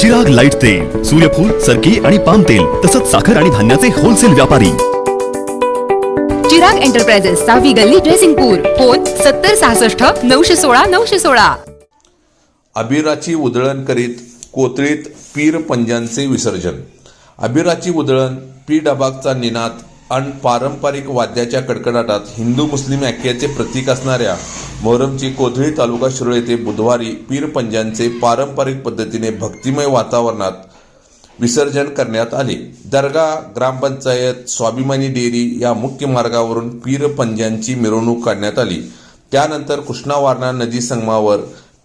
Chirag light तेल सूर्यफूल सरकी आणि पाम तेल तसंच साखर आणि धान्याचे होलसेल व्यापारी. चिराग एंटरप्राइजेस सहावी गल्ली ड्रेसिंगपूर फोन सत्तर सहासष्ट नऊशे सोळा नऊशे सोळा. अबिराची उधळण करीत कोथळीत पीर पंजांचे विसर्जन. अबिराची उधळण पी डबागचा निनाद आणि पारंपरिक वाद्याच्या कडकडाटात हिंदू मुस्लिम ऐक्याचे प्रतीक असणाऱ्या मोहरमची कोथळी तालुका शिरोळ येथे बुधवारी पीर पंजांचे पारंपरिक पद्धतीने भक्तिमय वातावरणात विसर्जन करण्यात आले. दर्गा ग्रामपंचायत स्वाभिमानी डेअरी या मुख्य मार्गावरून पीर पंजांची मिरवणूक काढण्यात आली. त्यानंतर कृष्णा वारणा नदी संगमावर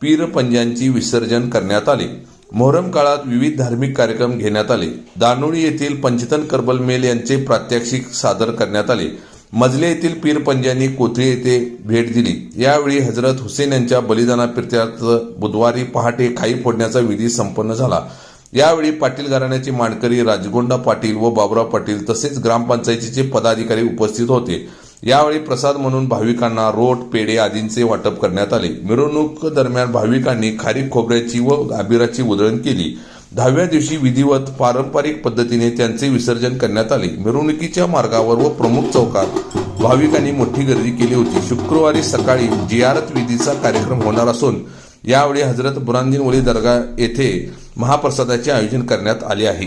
पीर पंजांची विसर्जन करण्यात आले. मोहरम काळात विविध धार्मिक कार्यक्रम घेण्यात आले. दानोळी येथील पंचतन करबल मेल यांचे प्रात्यक्षिक सादर करण्यात आले. मजले येथील पीरपंजांनी कोथळी येथे भेट दिली. यावेळी हजरत हुसेन यांच्या बलिदानाप्रित्यार्थ बुधवारी पहाटे खाई फोडण्याचा विधी संपन्न झाला. यावेळी पाटील घराण्याचे मानकरी राजगोंडा पाटील व बाबुराव पाटील तसेच ग्रामपंचायतीचे पदाधिकारी उपस्थित होते. यावेळी प्रसाद म्हणून भाविकांना रोट पेढे आदींचे वाटप करण्यात आले. मिरवणूक दरम्यान भाविकांनी खारीक खोबऱ्याची व आबिराची उधळण केली. दहाव्या दिवशी विधिवत पारंपरिक पद्धतीने त्यांचे विसर्जन करण्यात आले. मिरवणुकीच्या मार्गावर व प्रमुख चौकात भाविकांनी मोठी गर्दी केली होती. शुक्रवारी सकाळी जियारत विधीचा कार्यक्रम होणार असून यावेळी हजरत बुरांदीन वली दर्गा येथे महाप्रसादाचे आयोजन करण्यात आले आहे.